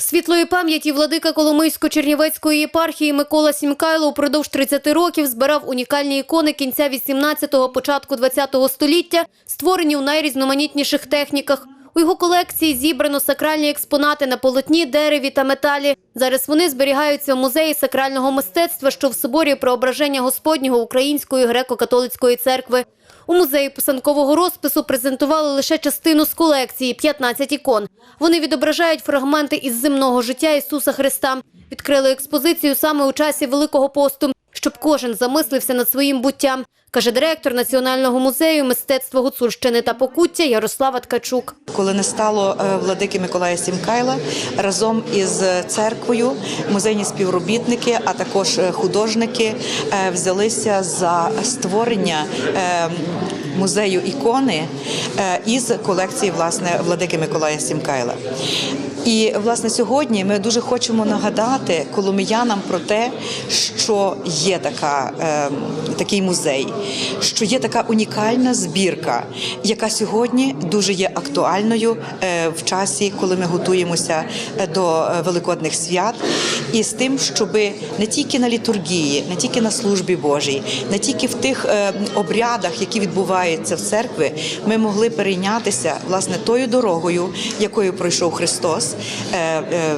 Світлої пам'яті владика Коломийсько-Чернівецької єпархії Микола Сімкайло упродовж 30 років збирав унікальні ікони кінця 18-го, початку 20-го століття, створені у найрізноманітніших техніках. У його колекції зібрано сакральні експонати на полотні, дереві та металі. Зараз вони зберігаються в музеї сакрального мистецтва, що в соборі Преображення Господнього Української греко-католицької церкви. У музеї писанкового розпису презентували лише частину з колекції 15 ікон. Вони відображають фрагменти із земного життя Ісуса Христа. Відкрили експозицію саме у часі Великого посту, щоб кожен замислився над своїм буттям, каже директор Національного музею мистецтва Гуцульщини та Покуття Ярослава Ткачук. Коли не стало е, владики Миколая Сімкайла, разом із церквою музейні співробітники, а також е, художники е, взялися за створення е, музею ікони е, із колекції власне владики Миколая Сімкайла. І власне сьогодні ми дуже хочемо нагадати коломиянам про те, що є така, е, такий музей, що є така унікальна збірка, яка сьогодні дуже є актуальною е, в часі, коли ми готуємося е, до е, великодних свят, і з тим, щоб не тільки на літургії, не тільки на службі Божій, не тільки в тих е, обрядах, які відбуваються в церкві, ми могли перейнятися власне тою дорогою, якою пройшов Христос, е, е,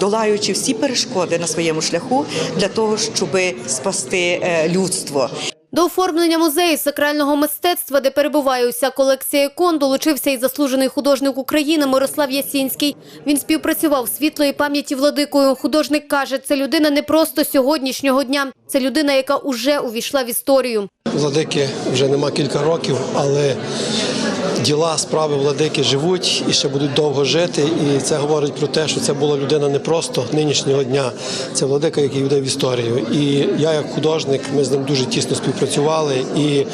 долаючи всі перешкоди на своєму шляху для того, щоб спасти е, людство. До оформлення музею сакрального мистецтва, де перебуває уся колекція ікон, долучився і заслужений художник України Мирослав Ясінський. Він співпрацював світлої пам'яті владикою. Художник каже, це людина не просто сьогоднішнього дня, це людина, яка уже увійшла в історію. Владики вже нема кілька років, але діла, справи владики живуть і ще будуть довго жити. І це говорить про те, що це була людина не просто нинішнього дня. Це владика, який йде в історію. І я, як художник, ми з ним дуже тісно співпрацювали. І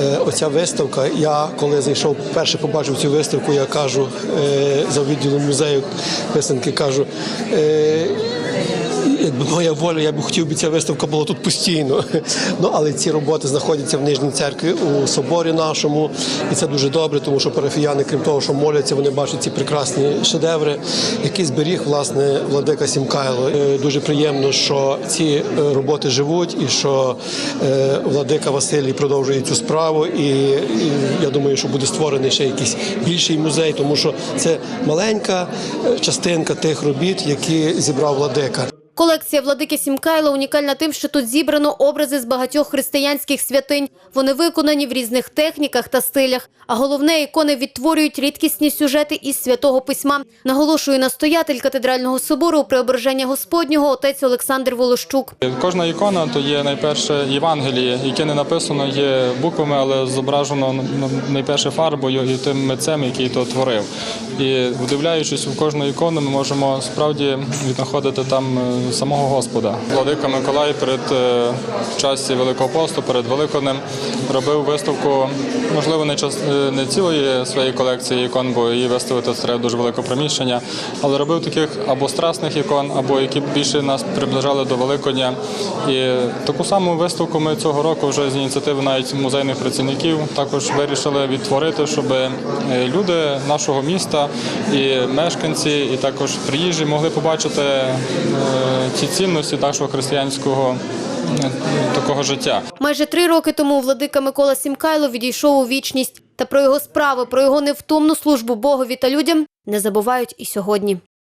е, оця виставка, я коли зайшов, перше побачив цю виставку, я кажу е, за відділом музею писанки, кажу. Моя воля, я б хотів би ця виставка була тут постійно. Ну але ці роботи знаходяться в нижній церкві у соборі нашому, і це дуже добре, тому що парафіяни, крім того, що моляться, вони бачать ці прекрасні шедеври, які зберіг власне владика Сімкайло. Е, Дуже приємно, що ці е, роботи живуть, і що е, владика Василій продовжує цю справу. І, я думаю, що буде створений ще якийсь більший музей, тому що це маленька частинка тих робіт, які зібрав владика. Колекція владики Сімкайла унікальна тим, що тут зібрано образи з багатьох християнських святинь. Вони виконані в різних техніках та стилях. А головне, ікони відтворюють рідкісні сюжети із святого письма. Наголошує настоятель катедрального собору Преображення Господнього отець Олександр Волощук. Кожна ікона то є найперше Євангеліє, яке не написано є буквами, але зображено найперше фарбою і тим митцем, який то творив. І вдивляючись в кожну ікону, ми можемо справді віднаходити там е, самого Господа. Владика Миколай перед е, часі Великого посту, перед Великоднем робив виставку, можливо, не час е, не цілої своєї колекції ікон, бо її виставити треба дуже велике приміщення, але робив таких або страсних ікон, або які більше нас приближали до Великодня. І таку саму виставку ми цього року вже з ініціативи навіть музейних працівників також вирішили відтворити, щоб е, люди нашого міста і мешканці, і також приїжджі могли побачити ті цінності нашого християнського такого життя. Майже три роки тому владика Микола Сімкайло відійшов у вічність. Та про його справи, про його невтомну службу Богові та людям не забувають і сьогодні.